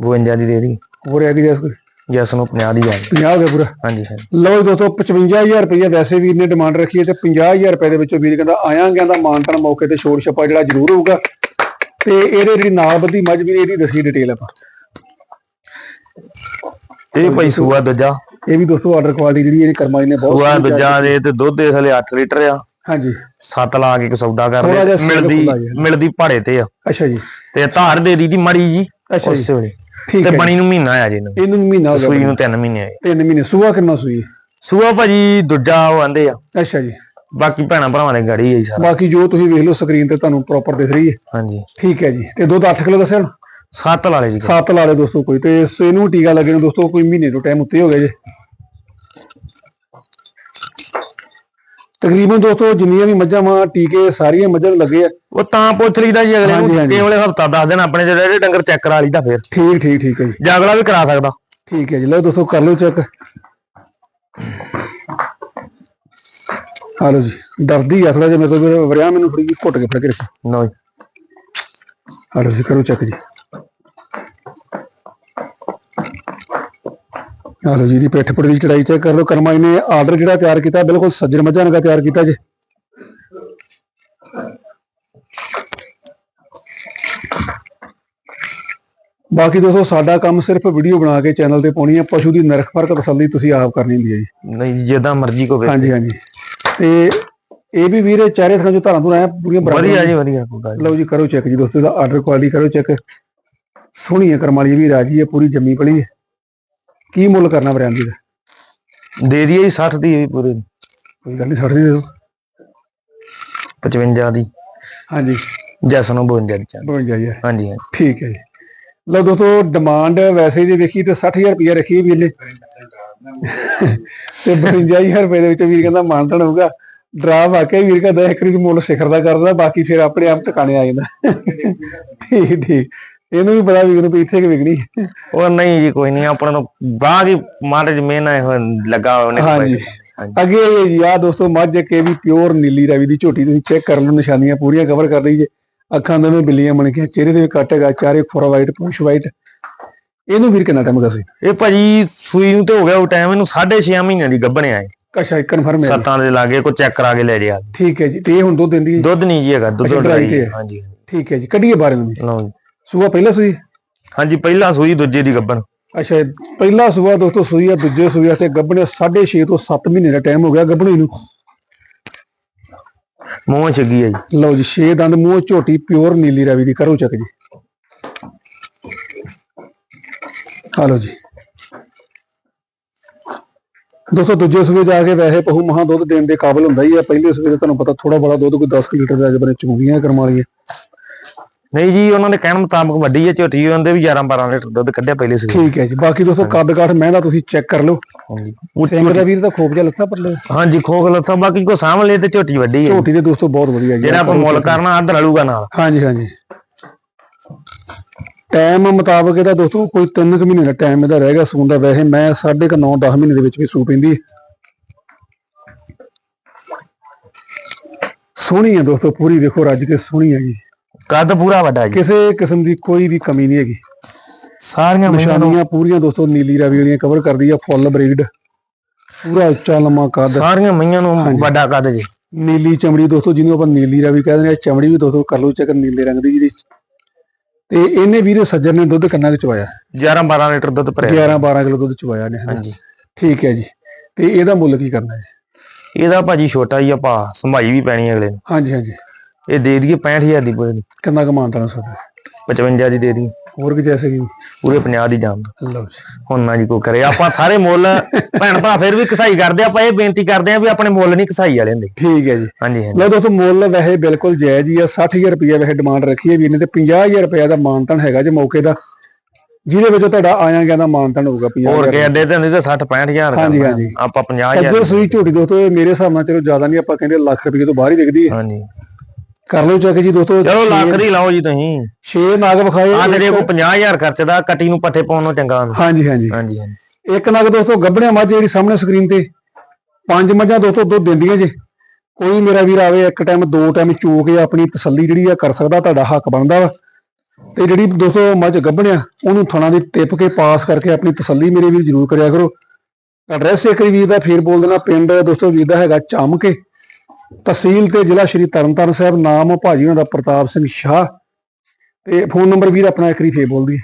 52 ਦੀ ਦੇ ਦਈਏ। ਹੋਰ ਇਹਦੀ ਰੈਸ ਕੋਈ ਜੈਸ ਨੂੰ 50 ਦੀ ਆ ਗਈ। 50 ਹੋ ਗਿਆ ਪੂਰਾ? ਹਾਂਜੀ ਹਾਂਜੀ। ਲਓ ਜੀ ਦੋਸਤੋ 55000 ਰੁਪਏ ਵੈਸੇ ਵੀਰ ਨੇ ਡਿਮਾਂਡ ਰੱਖੀ ਹੈ ਤੇ 50000 ਰੁਪਏ ਦੇ ਵਿੱਚੋਂ ਵੀਰ ਕਹਿੰਦਾ ਆਇਆ ਗਿਆ ਦਾ ਮਾਨਤਨ ਮੌਕੇ ਤੇ ਛੋੜ ਛੱਪਾ ਜਿਹੜਾ ਜ਼ਰੂਰ ਹੋਊਗਾ। ਤੇ ਇਹਦੇ ਜਿਹੜੀ ਨਾਲ ਬੱਧੀ ਮੱਝ ਵੀਰ ਇਹਦੀ ਦੱਸੀ ਡਿਟੇਲ ਆਪਾਂ। ਇਹ ਭਾਈ ਸੂਆ ਦੂਜਾ। ਇਹ ਵੀ ਦੋਸਤੋ ਆਰਡਰ ਕੁਆਲਿਟੀ ਜਿਹੜੀ ਇਹਦੀ ਕਰਮਾਈ ਨੇ ਬਹੁਤ ਸੋਹਣੀ ਦੂਜਾ ਦੇ ਤੇ ਦੁੱਧ ਦੇ ਥਲੇ 8 ਲੀਟਰ ਆ। ਹਾਂਜੀ। 7 ਲਾ ਕੇ ਇੱਕ ਸੌਦਾ ਕਰਦੇ ਮਿਲਦੀ। ਮਿਲਦੀ ਭਾੜੇ ਤੇ ਆ। ਅੱਛਾ ਜੀ। ਤੇ ਧਾਰ ਦੇ ਦੀ ਦੀ ਮੜੀ ਜੀ ਅੱਛਾ ਜੀ। ਉਸੇ ਵੇਲੇ। ਠੀਕ ਤੇ ਹੈ ਬਣੀ ਨੂੰ ਮਹੀਨਾ ਆ ਜੇ ਇਹਨੂੰ। ਇਹਨੂੰ ਮਹੀਨਾ ਹੋ ਸੂਈ ਗਿਆ ਨੂੰ 3 ਮਹੀਨੇ ਆਏ। ਤਿੰਨ ਮਹੀਨੇ। ਸੂਆ ਕਿੰਨਾ ਸੂਈ? ਸੂਆ ਭਾਜੀ ਦੂਜਾ ਉਹ ਆਂਦੇ ਆ। ਅੱਛਾ ਜੀ। ਬਾਕੀ ਭੈਣਾਂ ਭਰਾਵਾਂ ਦੇ ਗਾੜੀ ਆਈ ਸਾਰਾ। ਬਾਕੀ ਜੋ ਤੁਸੀਂ ਵੇਖ ਲਓ ਸਕਰੀਨ ਤੇ ਤੁਹਾਨੂੰ ਪ੍ਰੋਪਰ ਦਿਖ ਰਹੀ ਹੈ। ਹਾਂਜੀ। ਠੀਕ ਹੈ ਜੀ। ਤੇ ਦੁੱਧ 8 ਕਿਲੋ ਦੱਸਿਆ ਨਾ? ਸੱਤ ਲਾਲੇ ਜੀ। ਸੱਤ ਲਾ ਲਏ ਦੋਸਤੋ ਕੋਈ। ਤੇ ਇਸ- ਇਹਨੂੰ ਟੀਕਾ ਲੱਗੇ ਨੂੰ ਦੋਸਤੋ ਕੋਈ ਮਹੀਨੇ ਤੋਂ ਟਾਈਮ ਉੱਤੇ ਹੋ ਗਿਆ ਜੇ। ਤਕਰੀਬਨ ਦੋਸਤੋ ਜਿੰਨੀਆਂ ਵੀ ਮੱਝਾਂ ਵਾਂ ਟੀਕੇ ਸਾਰੀਆਂ ਮੱਝਾਂ ਨੂੰ ਲੱਗੇ ਆ। ਉਹ ਤਾਂ ਪੁੱਛ ਲਈਦਾ ਜੀ ਅਗਲੇ ਹਾਂਜੀ, ਨੂੰ ਹਾਂਜੀ। ਕੇਵਲੇ ਹਫਤਾ ਦੱਸ ਦੇਣ ਆਪਣੇ ਜਿਹੜੇ ਜਿਹੜੇ ਡੰਗਰ ਚੈੱਕ ਕਰਾ ਲਈਦਾ ਫਿਰ। ਠੀਕ ਠੀਕ ਠੀਕ ਹੈ ਜੀ। ਜਾਂ ਅਗਲਾ ਵੀ ਕਰਾ ਸਕਦਾ। ਠੀਕ ਹੈ ਜੀ ਲਓ ਦੋਸਤੋ ਕਰ ਲਓ ਚੈੱਕ। ਹਾਲੋ ਜੀ ਡਰਦੀ ਆ ਥੋੜਾ ਜਿਹਾ ਮੇਰੇ ਤੋਂ ਵਰਿਆ ਮੈਨੂੰ ਥੋੜੀ ਜਿਹੀ ਘੁੱਟ ਕੇ ਫੜ ਕੇ ਰੱਖੋ ਨੋ ਹਾਲੋ ਜੀ ਕਰੋ ਚੈੱਕ ਜੀ। ਹਾਲੋ ਜੀ ਦੀ ਪਿੱਠ ਪੁੜ ਦੀ ਚੜਾਈ ਚੈੱਕ ਕਰ ਲਓ ਕਰਮਾ ਨੇ ਆਰਡਰ ਜਿਹੜਾ ਤਿਆਰ ਕੀਤਾ ਬਿਲਕੁਲ ਸੱਜਣ ਮੱਝਾਂ ਦਾ ਤਿਆਰ ਕੀਤਾ ਜੀ। ਬਾਕੀ ਦੋਸਤੋ ਸਾਡਾ ਕੰਮ ਸਿਰਫ ਵੀਡੀਓ ਬਣਾ ਕੇ ਚੈਨਲ ਤੇ ਪਾਉਣੀ ਹੈ ਪਸ਼ੂ ਦੀ ਨਰਖ ਪਰਖ ਤਸੱਲੀ ਤੁਸੀਂ ਆਪ ਕਰਨੀ ਹੁੰਦੀ ਹੈ ਜੀ। ਨਹੀਂ ਜਿੱਦਾਂ ਮਰਜ਼ੀ ਕੋ ਵੇਖ। ਹਾਂਜੀ ਹਾਂਜੀ। ਤੇ ਇਹ ਵੀ ਵੀਰੇ ਚਾਰੇ ਥਾਂ ਜੋ ਧਾਰਾਂ ਤੋਂ ਆਇਆ ਪੂਰੀਆਂ ਬਰਾਬਰ ਵਧੀਆ ਜੀ ਵਧੀਆ। ਲਓ ਜੀ ਕਰੋ ਚੈੱਕ ਜੀ ਦੋਸਤੋ ਦਾ ਆਰਡਰ ਕੁਆਲਿਟੀ ਕਰੋ ਚੈੱਕ ਸੋਹਣੀ ਹੈ ਕਰਮਾਲੀ ਵੀ ਰਾਜੀ ਹੈ ਪੂਰੀ ਜੰਮੀ ਪਲੀ ਹੈ। ਕੀ ਮੁੱਲ ਕਰਨਾ ਬਰਿਆਂਦੀ ਦਾ? ਦੇ ਦਈਏ ਜੀ 60 ਦੀ ਵੀ ਪੂਰੀ ਕੋਈ ਗੱਲ ਨਹੀਂ ਛੱਡ ਦੇ ਦਿਓ। 55 ਦੀ। ਹਾਂਜੀ। ਜੈਸ ਨੂੰ 52 ਦੀ ਚਾਹੀਦੀ। 52000 ਹਾਂਜੀ ਹਾਂਜੀ। ਠੀਕ ਹੈ ਜੀ। ਲਓ ਦੋਸਤੋ ਡਿਮਾਂਡ ਵੈਸੇ ਜੇ ਵੇਖੀ ਤੇ 60000 ਰੁਪਏ ਰੱਖੀ ਹੈ ਵੀਰ ਨੇ। ਤੇ 52000 ਰੁਪਏ ਦੇ ਵਿੱਚ ਵੀਰ ਕਹਿੰਦਾ ਮਾਨਤਨ ਹੋਊਗਾ। ਡਰਾ ਵਾਕਿਆ ਵੀਰ ਕਹਿੰਦਾ ਇੱਕ ਵਾਰੀ ਮੁੱਲ ਸਿਖਰ ਦਾ ਕਰਦਾ ਬਾਕੀ ਫਿਰ ਆਪਣੇ ਆਪ ਟਿਕਾਣੇ ਆ ਜਾਂਦਾ। ਠੀਕ ਠੀਕ। ਇਹਨੂੰ ਵੀ ਪਤਾ ਵੀਰ ਨੂੰ ਵੀ ਇੱਥੇ ਕਿ ਵਿਕਣੀ ਉਹ ਨਹੀਂ ਜੀ ਕੋਈ ਨਹੀਂ ਆਪਣਾ ਨੂੰ ਬਾਗ ਹੀ ਮਾਰੇ ਆਏ ਹੋਏ ਲੱਗਾ ਉਹਨੇ ਹਾਂਜੀ। ਅੱਗੇ ਇਹ ਜੀ ਆ ਦੋਸਤੋ ਮੱਝ ਕੇ ਵੀ ਪਿਓਰ ਨੀਲੀ ਰਾਵੀ ਦੀ ਝੋਟੀ ਤੁਸੀਂ ਚੈੱਕ ਕਰ ਲਓ ਨਿਸ਼ਾਨੀਆਂ ਪੂਰੀਆਂ ਕਵਰ ਕਰ ਰਹੀ ਜੇ ਅੱਖਾਂ ਦੋਵੇਂ ਬਿੱਲੀਆਂ ਬਣ ਕੇ ਚਿਹਰੇ ਦੇ ਵੀ ਕੱਟ ਹੈਗਾ ਚਾਰੇ ਫੋਰ ਵਾਈਟ ਪੂਛ ਵਾਈਟ ਇਹਨੂੰ ਵੀਰ ਕਿੰਨਾ ਟਾਈਮ ਹੋ ਗਿਆ ਸੀ ਇਹ ਭਾਜੀ ਸੂਈ ਨੂੰ ਤੇ ਹੋ ਗਿਆ ਉਹ ਟਾਈਮ ਇਹਨੂੰ 6.5 ਮਹੀਨਿਆਂ ਦੀ ਗੱਭਣ ਆਏ ਅੱਛਾ ਕਨਫਰਮ ਹੈ ਜੀ। ਸੱਤਾਂ ਦੇ ਲਾਗੇ ਕੋ ਚੈੱਕ ਕਰਾ ਕੇ ਲੈ ਜਿਆ ਠੀਕ ਹੈ ਜੀ ਤੇ ਇਹ ਹੁਣ ਦੁੱਧ ਦਿੰਦੀ ਹੈ? ਦੁੱਧ ਨਹੀਂ ਜੀ ਹੈਗਾ ਦੁੱਧ ਤੇ। ਹਾਂਜੀ ਠੀਕ ਹੈ ਜੀ ਕੱਢੀਏ ਬਾਰੇ ਨੂੰ ਜੀ। ਲਓ ਜੀ ਸੂਆ ਪਹਿਲਾ ਸੂਈ? ਹਾਂਜੀ ਪਹਿਲਾ ਸੂਈ ਦੂਜੇ ਦੀ ਗੱਭਣ। ਅੱਛਾ ਪਹਿਲਾ ਸੂਆ ਦੋਸਤੋ ਸੂਈ ਆ ਦੂਜੇ ਸੂਈ ਤੇ ਗੱਭਣੇ 6.5 ਤੋਂ 7 ਮਹੀਨੇ ਦਾ ਟਾਈਮ ਹੋ ਗਿਆ ਗੱਭਣੀ ਨੂੰ। ਮੂੰਹ ਛੱਗੀ ਹੈ ਜੀ। ਲਓ ਜੀ ਛੇ ਦੰਦ ਮੂੰਹ ਝੋਟੀ ਪਿਓਰ ਨੀਲੀ ਰਾਵੀ ਦੀ ਕਰੋ ਚੱਕ ਜੀ। ਹਾਲੋ ਜੀ। ਦੋਸਤੋ ਦੂਜੇ ਸੂਏ ਜਾ ਕੇ ਵੈਸੇ ਪਹੂ ਮਹਾ ਦੁੱਧ ਦੇਣ ਦੇ ਕਾਬਿਲ ਹੁੰਦਾ ਹੀ ਆ। ਪਹਿਲੇ ਸੂਏ ਤੁਹਾਨੂੰ ਪਤਾ ਥੋੜਾ ਬੜਾ ਦੁੱਧ ਕੋਈ 10 ਕੁ ਲੀਟਰ ਦੇ ਅਜਬਰੇ ਚੁੰਗੀਆਂ ਕਰਮ ਨਹੀਂ ਜੀ ਉਹਨਾਂ ਦੇ ਕਹਿਣ ਮੁਤਾਬਕ ਵੱਡੀ ਹੈ ਝੋਟੀ ਉਹਦੇ ਵੀ 11 12 ਲੀਟਰ ਦੁੱਧ ਕੱਢਿਆ ਪਹਿਲੇ ਸੂਈ ਠੀਕ ਹੈ ਜੀ ਬਾਕੀ ਦੋਸਤੋ ਕੱਦ ਕਾਠ ਮਹਿੰਦਾ ਤੁਸੀਂ ਚੈੱਕ ਕਰ ਲਓ। ਹਾਂਜੀ। ਸਿੰਘ ਦਾ ਵੀਰ ਦਾ ਖੋਪ ਜਿਹਾ ਲੱਥਾ ਪਰਲੇ ਹਾਂਜੀ ਖੋਖ ਲੱਥਾ ਬਾਕੀ ਕੋ ਸਾਹਮਣੇ ਤੇ ਝੋਟੀ ਵੱਡੀ ਹੈ। ਝੋਟੀ ਦੇ ਦੋਸਤੋ ਬਹੁਤ ਵਧੀਆ ਜੀ। ਜਿਹੜਾ ਆਪਾਂ ਮੁੱਲ ਕਰਨਾ ਅੱਧ ਰਲੂਗਾ ਨਾਲ। ਹਾਂਜੀ ਹਾਂਜੀ। ਟਾਈਮ ਮੁਤਾਬਕ ਇਹਦਾ ਦੋਸਤੋ ਕੋਈ 3 ਕੁ ਮਹੀਨੇ ਦਾ ਟਾਈਮ ਇਹਦਾ ਰਹਿ ਗਿਆ ਸੂਣ ਦਾ। ਵੈਸੇ ਮੈਂ 9.5 10 ਮਹੀਨੇ ਦੇ ਵਿੱਚ ਵੀ ਸੂ ਪੈਂਦੀ। ਸੋਹਣੀ ਹੈ ਦੋਸਤੋ ਪੂਰੀ ਵੇਖੋ ਰੱਜ ਕੇ ਸੋਹਣੀ ਹੈ ਜੀ। ਕੱਦ ਪੂਰਾ ਵੱਡਾ ਜੀ। ਕਿਸੇ ਕਿਸਮ ਦੀ ਕੋਈ ਵੀ ਕਮੀ ਨਹੀਂ ਹੈਗੀ। ਸਾਰੀਆਂ ਨੂੰ ਨਿਸ਼ਾਨੀਆਂ ਪੂਰੀਆਂ ਦੋਸਤੋ ਨੀਲੀ ਰਾਵੀ ਉਹਦੀਆਂ ਕਵਰ ਕਰਦੀ ਆ ਫੁੱਲ ਬਰੀਡ ਪੂਰਾ ਉੱਚਾ ਲੰਮਾ ਕੱਦ। ਸਾਰੀਆਂ ਮਈਆਂ ਨੂੰ। ਵੱਡਾ ਕੱਦ ਜੀ। ਨੀਲੀ ਚਮੜੀ ਦੋਸਤੋ ਜਿਹਨੂੰ ਆਪਾਂ ਨੀਲੀ ਰਾਵੀ ਕਹਿੰਦੇ ਨੇ ਚਮੜੀ ਵੀ ਦੋਸਤੋ ਕਰ ਲਓ ਨੀਲੇ ਰੰਗ ਦੀ ਜਿਹਦੀ। ਤੇ ਇਹਨੇ ਵੀਰੇ ਸੱਜਣ ਨੇ ਦੁੱਧ ਕਿੰਨਾ ਕੁ ਚਵਾਇਆ? 11 12 ਲੀਟਰ ਦੁੱਧ ਭਰਿਆ। 11 12 ਕਿਲੋ ਦੁੱਧ ਚਵਾਇਆ ਨੇ? ਹਾਂਜੀ। ਠੀਕ ਹੈ ਜੀ। ਤੇ ਇਹਦਾ ਮੁੱਲ ਕੀ ਕਰਨਾ ਹੈ ਇਹਦਾ ਭਾਜੀ ਛੋਟਾ ਹੀ ਆ ਭਾ ਸੰਭਾਈ ਵੀ ਪੈਣੀ ਅਗਲੇ ਨੂੰ। ਹਾਂਜੀ ਹਾਂਜੀ। ਇਹ ਦੇ ਦਈਏ 65000 ਦੀ ਪੂਰੇ ਦੀ ਕਿੰਨਾ ਕਮਾਉਂਦਾ ਸੋਦਾ 55 ਦੀ? ਦੇ ਦੀ ਹੋਰ ਕਿ ਜੈਸੇ ਕਿ ਪੂਰੇ 50 ਦੀ ਜਾਣ ਦੋ। ਲਓ ਜੀ। ਹੁਣ ਨਾ ਜੀ ਕੋ ਕਰੇ। ਆਪਾਂ ਸਾਰੇ ਮੁੱਲ ਭੈਣ ਭਰਾ ਫਿਰ ਵੀ ਕਸਾਈ ਕਰਦੇ ਆਪਾਂ ਇਹ ਬੇਨਤੀ ਕਰਦੇ ਆ ਵੀ ਆਪਣੇ ਮੁੱਲ ਨਹੀਂ ਕਸਾਈ ਵਾਲੇ ਹੁੰਦੇ ਠੀਕ ਹੈ ਜੀ। ਹਾਂਜੀ ਹਾਂਜੀ। ਲਓ ਦੋਸਤੋ ਮੁੱਲ ਵੈਸੇ ਬਿਲਕੁਲ ਜਾਇਜ਼ ਹੀ ਆ। 60000 ਰੁਪਏ ਵੈਸੇ ਡਿਮਾਂਡ ਰੱਖੀ ਹੈ ਵੀਰ ਨੇ ਤੇ 50000 ਰੁਪਏ ਦਾ ਮਾਨਤਨ ਹੈਗਾ ਜੇ ਮੌਕੇ ਦਾ। ਜਿਹਦੇ ਵਿੱਚ ਤੁਹਾਡਾ ਆਇਆ ਗਿਆ ਦਾ ਮਾਨਤਨ ਹੋਊਗਾ 50000 ਹੋਰ ਕੇ ਅੱਡੇ ਤੇ ਹੁੰਦੀ ਤੇ 60 65000 ਹਾਂਜੀ, ਹਾਂਜੀ। ਆਪਾਂ 50000 ਸੱਜੇ ਸੂਈ ਝੋਟੀ ਦੋਸਤੋ ਮੇਰੇ ਹਿਸਾਬ ਨਾਲ ਚਲੋ ਜ਼ਿਆਦਾ ਨਹੀਂ ਆਪਾਂ ਕਹਿੰਦੇ ਲੱਖ ਰੁਪਏ ਤੋਂ ਬਾਹਰ ਹੀ ਵਿਕਦੀ ਹੈ। ਹਾਂਜੀ। ਕਰ ਲਓ ਚੱਕ ਜੀ ਦੋਸਤੋ ਚਲੋ ਲੱਖ ਦੀ ਲਾਓ ਜੀ ਤੁਸੀਂ। 6 ਨਾਗ ਵਿਖਾਏ ਆ ਤੇਰੇ ਕੋ 50000 ਖਰਚਦਾ ਕੱਟੀ ਨੂੰ ਪੱਠੇ ਪਾਉਣ ਨੂੰ ਚੰਗਾ। ਹੁੰਦਾ। ਹਾਂਜੀ ਹਾਂਜੀ। ਹਾਂਜੀ ਹਾਂਜੀ। ਇੱਕ ਨਗ ਦੋਸਤੋ ਗੱਭਣਿਆ ਮੱਝ ਜਿਹੜੀ ਸਾਹਮਣੇ ਸਕਰੀਨ ਤੇ। ਪੰਜ ਮੱਝਾਂ ਦੋਸਤੋ ਦੁੱਧ ਦਿੰਦੀਆਂ ਜੇ। ਕੋਈ ਮੇਰਾ ਵੀਰ ਆਵੇ ਇੱਕ ਟਾਈਮ ਦੋ ਟਾਈਮ ਚੋ ਕੇ ਆਪਣੀ ਤਸੱਲੀ ਜਿਹੜੀ ਆ ਕਰ ਸਕਦਾ ਤੁਹਾਡਾ ਹੱਕ ਬਣਦਾ ਵਾ। ਤੇ ਜਿਹੜੀ ਦੋਸਤੋ ਮੱਝ ਗੱਭਣਿਆ ਉਹਨੂੰ ਥਣਾ ਦੀ ਟਿੱਪ ਕੇ ਪਾਸ ਕਰਕੇ ਆਪਣੀ ਤਸੱਲੀ ਮੇਰੇ ਵੀਰ ਜ਼ਰੂਰ ਕਰਿਆ ਕਰੋ। ਐਡਰੈਸ ਇੱਕ ਵੀਰ ਦਾ ਫੇਰ ਬੋਲ ਦੇਣਾ ਪਿੰਡ ਦੋਸਤੋ ਵੀਰ ਦਾ ਹੈਗਾ ਚਮਕੇ। ਤਹਿਸੀਲ ਤੇ ਜ਼ਿਲ੍ਹਾ ਸ਼੍ਰੀ ਤਰਨਤਾਰਨ ਸਾਹਿਬ ਨਾਮ ਭਾਜੀ ਉਹਨਾਂ ਦਾ ਪ੍ਰਤਾਪ ਸਿੰਘ ਸ਼ਾਹ। ਤੇ ਫੋਨ ਨੰਬਰ ਵੀਰ ਆਪਣਾ ਇੱਕ ਵਾਰੀ ਫੇਰ ਬੋਲ ਦਈਏ।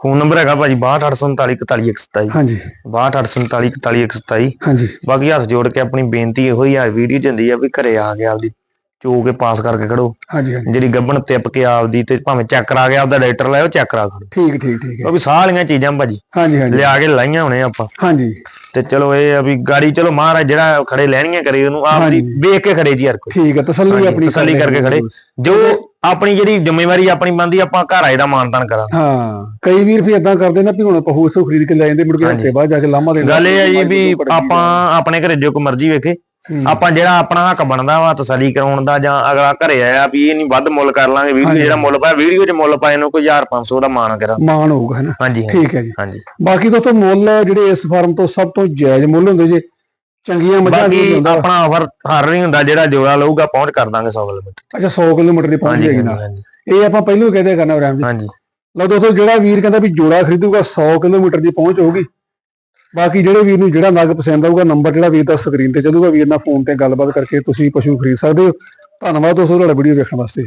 ਫੋਨ ਨੰਬਰ ਹੈਗਾ ਭਾਜੀ 62844127 ਹਾਂਜੀ। 62844127 ਹਾਂਜੀ। ਬਾਕੀ ਹੱਥ ਜੋੜ ਕੇ ਆਪਣੀ ਬੇਨਤੀ ਇਹੋ ਹੀ ਆ ਵੀਡੀਓ ਹੁੰਦੀ ਆ ਵੀ ਘਰੇ ਆ ਕੇ ਆਪਦੀ ਚੋ ਕੇ ਪਾਸ ਕਰਕੇ ਖੜੋ। ਹਾਂਜੀ ਹਾਂਜੀ। ਜਿਹੜੀ ਗੱਬਣ ਤਿੱਪ ਕੇ ਆਪਦੀ ਤੇ ਭਾਵੇਂ ਚੈੱਕ ਕਰਾ ਕੇ ਆਪਦਾ ਡਾਕਟਰ ਲਾਇਓ ਚੈੱਕ ਕਰਾ ਖੜੋ। ਠੀਕ ਠੀਕ ਠੀਕ ਹੈ। ਉਹ ਵੀ ਸਾਹ ਵਾਲੀਆਂ ਚੀਜ਼ਾਂ ਭਾਜੀ। ਹਾਂਜੀ ਹਾਂਜੀ। ਲਿਆ ਕੇ ਲਾਈਆਂ ਹੋਣੇ ਆਪਾਂ। ਹਾਂਜੀ। ਤੇ ਚਲੋ ਇਹ ਆ ਵੀ ਗਾੜੀ ਚਲੋ ਮਹਾਰਾਜ ਜਿਹੜਾ ਖੜੇ ਲੈਣੀਆਂ ਕਰੇ ਉਹਨੂੰ ਆਪਦੀ। ਵੇਖ ਕੇ ਖੜੇ ਜੀ ਹਰ ਕੋਈ। ਠੀਕ ਹੈ ਤਸੱਲੀ ਆਪਣੀ ਤਸੱਲੀ ਕਰ ਕਰਕੇ ਖੜੇ। ਜੋ ਆਪਣੀ ਜਿਹੜੀ ਜ਼ਿੰਮੇਵਾਰੀ ਆਪਣੀ ਬਣਦੀ ਆਪਾਂ ਘਰ ਆਏ ਦਾ ਮਾਨਤਾਨ ਕਰਾਂਗੇ। ਹਾਂ ਕਈ ਵੀਰ ਵੀ ਇਦਾਂ ਕਰਦੇ ਨਾ ਵੀ ਹੁਣ ਪਹੂ ਇਥੋਂ ਖਰੀਦ ਕੇ ਲੈ ਜਾਂਦੇ ਮੁੜ ਕੇ। ਹਫ਼ਤੇ ਬਾਅਦ ਜਾ ਕੇ ਲਾਮਾ ਦੇ ਗੱਲ ਇਹ ਹੈ ਜੀ ਵੀ ਆਪਾਂ ਆਪਣੇ ਘਰੇ ਜੋ ਕੋ ਮਰਜ਼ੀ ਵੇਖੇ। ਆਪਾਂ ਜਿਹੜਾ ਆਪਣਾ ਹੱਕ ਬਣਦਾ ਵਾ ਤਸੱਲੀ ਕਰਾਉਣ ਦਾ ਜਾਂ ਅਗਲਾ ਘਰੇ ਆਇਆ ਵੀ ਇਹ ਨਹੀਂ ਵੱਧ ਮੁੱਲ ਕਰ ਲਾਂਗੇ ਵੀਡੀਓ। ਜਿਹੜਾ ਮੁੱਲ ਪਾਇਆ ਵੀਡੀਓ 'ਚ ਮੁੱਲ ਪਾਏ ਨੂੰ ਕੋਈ 1500 ਦਾ ਮਾਨ ਕਰਾਂ। ਮਾਣ ਹੋਊਗਾ ਹੈ ਨਾ? ਹਾਂਜੀ ਠੀਕ ਹੈ ਜੀ। ਹਾਂਜੀ। ਬਾਕੀ ਦੋਸਤੋ ਮੁੱਲ ਜਿਹੜੇ ਇਸ ਫਾਰਮ ਤੋਂ ਸਭ ਤੋਂ ਜਾਇਜ਼ ਮੁੱਲ ਹੁੰਦੇ ਜੇ ਚੰਗੀਆਂ ਮੱਝਾਂ ਹੁੰਦਾ। ਆਪਣਾ ਆਫਰ ਹਰ ਨਹੀਂ ਹੁੰਦਾ ਜਿਹੜਾ ਜੋੜਾ ਲਊਗਾ ਪਹੁੰਚ ਕਰ ਦਾਂਗੇ 100 ਕਿਲੋਮੀਟਰ। ਅੱਛਾ 100 ਕਿਲੋਮੀਟਰ ਦੀ ਪਹੁੰਚ ਜਾਏਗੀ ਨਾ ਇਹ ਆਪਾਂ ਪਹਿਲਾਂ ਹੀ ਕਹਦੇ ਕਰਨਾ ਰਾਮ ਜੀ। ਹਾਂਜੀ। ਲਓ ਦੋਸਤੋ ਜਿਹੜਾ ਵੀਰ ਕਹਿੰਦਾ ਵੀ ਜੋੜਾ ਖਰੀਦੂਗਾ 100 ਕਿਲੋਮੀਟਰ ਦੀ ਪਹੁੰਚ ਹੋਊਗੀ। ਬਾਕੀ ਜਿਹੜੇ ਵੀਰ ਨੂੰ ਜਿਹੜਾ ਨਗ ਪਸੰਦ ਆਊਗਾ ਨੰਬਰ ਜਿਹੜਾ ਵੀਰ ਦਾ ਸਕਰੀਨ ਤੇ ਚੱਲੂਗਾ, ਵੀਰ ਨਾਲ ਫੋਨ ਤੇ ਗੱਲਬਾਤ ਕਰਕੇ ਤੁਸੀਂ ਪਸ਼ੂ ਖਰੀਦ ਸਕਦੇ ਹੋ। ਧੰਨਵਾਦ ਦੋਸਤੋ, ਤੁਹਾਡਾ ਵੀਡੀਓ ਦੇਖਣ ਵਾਸਤੇ।